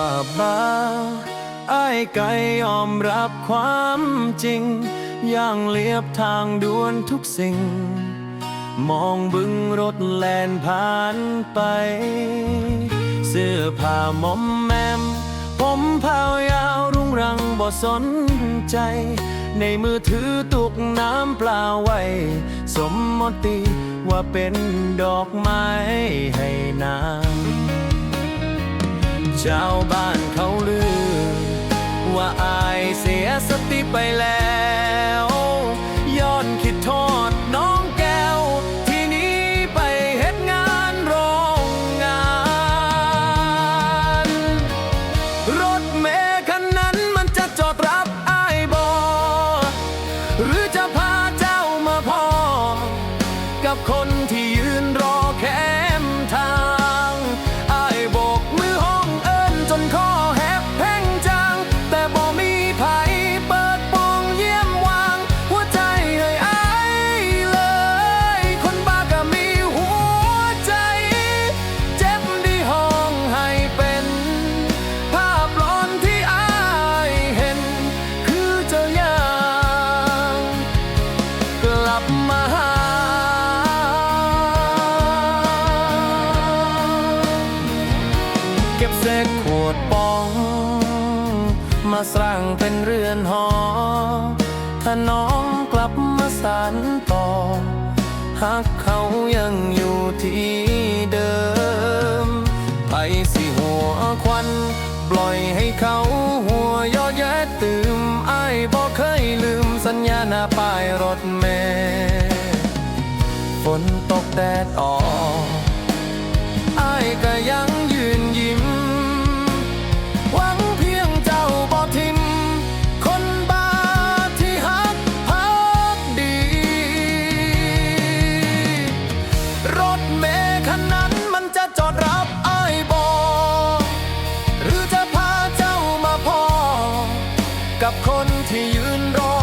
ว่าบ้าไอ้ายไก่ยอมรับความจริง อย่างเลียบทางด่วนทุกสิ่ง มองบึงรถแลนผ่านไป เสื้อผ้ามอมแมม ผมเผายาวรุงรังบ่สนใจ ในมือถือตุกน้ำเปล่าไว้ สมมติว่าเป็นดอกไม้ให้นาง ชาวบ้านเขาลือ ว่าอายเสียสติไปแล้วย้อนคิดโทษน้องแก้ว ที่นี้ไปเฮ็ดงานโรงงาน รถเมล์คันนั้นมันจะจอดรับอายบอ หรือจะพาเจ้ามาพอกับคน เก็บเศษขวดปอง มาสร้างเป็นเรือนหอ ถ้าน้องกลับมาสานต่อ หากเขายังอยู่ที่เดิมไปสิหัวควัน ปล่อยให้เขาหัวยอดแย่ตื่มไอ้บอกเคยลืมสัญญาหน้าป้ายรถเมล์ฝนตกแดดออก กับคนที่ยืนรอ